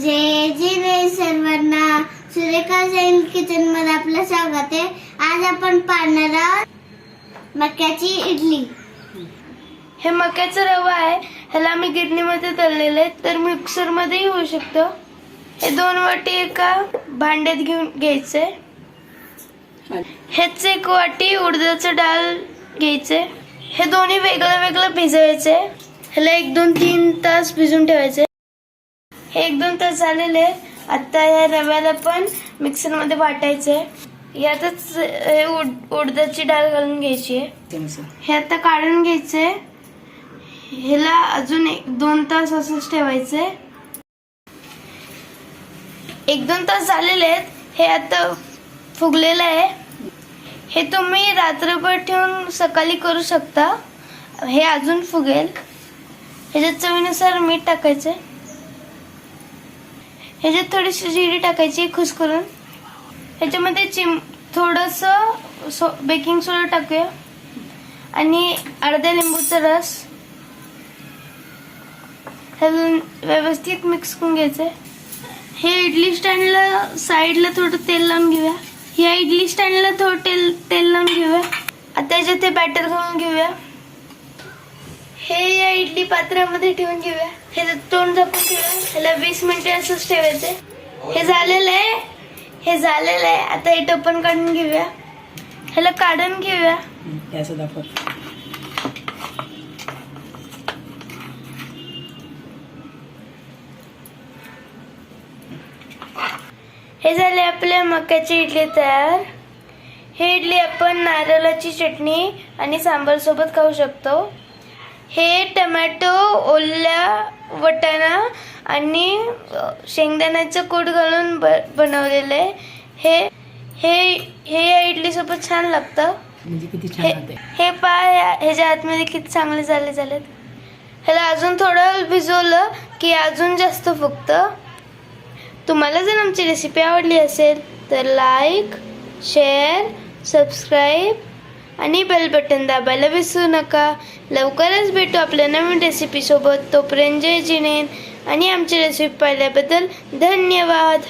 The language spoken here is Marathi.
जय जय सर्वांना सुरेखा जैन किचनमध्ये आपलं स्वागत आहे. आज आपण पाहणार आहोत मक्याची इडली. हे मक्याचं रवा आहे. ह्याला मी गिरणीमध्ये तळलेलं आहे. तर मिक्सरमध्येही होऊ शकतं. हे दोन वाटी एका भांड्यात घेऊन घ्यायचंय. हेच एक वाटी उडदाचं डाळ घ्यायचे हे दोन्ही वेगळं वेगळं भिजवायचे ह्याला एक दोन तीन तास भिजून ठेवायचे हे एक दोन तास झालेले. आता या रव्याला पण मिक्सरमध्ये वाटायचंय. यातच हे उड उडदाची डाळ घालून घ्यायची आहे. हे आता काढून घ्यायचंय. ह्याला अजून एक दोन तास असंच ठेवायचंय. एक दोन तास झालेले आहेत. हे आता फुगलेलं आहे. हे तुम्ही रात्रभर ठेवून सकाळी करू शकता. हे अजून फुगेल. ह्याच्यात चवीनुसार मीठ टाकायचं ह्याच्यात थोडीशी जिरी टाकायची खुश करून. ह्याच्यामध्ये चिम थोडंसं सो बेकिंग सोडा टाकूया. आणि अर्ध्या लिंबूचा रस. हे व्यवस्थित मिक्स करून घ्यायचं हे इडली स्टँडला साईडला थोडं तेल लावून घेऊया. या इडली स्टँडला थोडं तेल तेल लावून घेऊया. आता याच्यात ते बॅटर घालून घेऊया. हे या इडली पात्रामध्ये ठेवून घेऊया. हे तोंड झाकून ठेवूया ह्याला वीस मिनिटे असंच ठेवायचंय हे झालेलं आहे. हे झालेलं आहे. आता हे टोपण काढून घेऊया. ह्याला काढून घेऊया. हे झाले आपल्या मक्याची इडली तयार. हे इडली आपण नारळाची चटणी आणि सांबार सोबत खाऊ शकतो. हे टमॅटो ओल्या वटाणा आणि शेंगदाण्याचं कूट घालून ब बनवलेलं आहे. हे हे हे या इडली सोबत छान लागतं. म्हणजे किती छान हे होते हे पाय ह्याच्या आतमध्ये किती चांगले झाले झालेत. ह्याला अजून थोडं भिजवलं की अजून जास्त फुगतं. तुम्हाला जर आमची रेसिपी आवडली असेल तर लाईक शेअर सबस्क्राईब आणि बेल बटन दाबायला विसरू नका. लवकरच भेटू आपल्या नवीन रेसिपीसोबत तोपर्यंत जय जिनेन. आणि आमची रेसिपी पाहिल्याबद्दल धन्यवाद.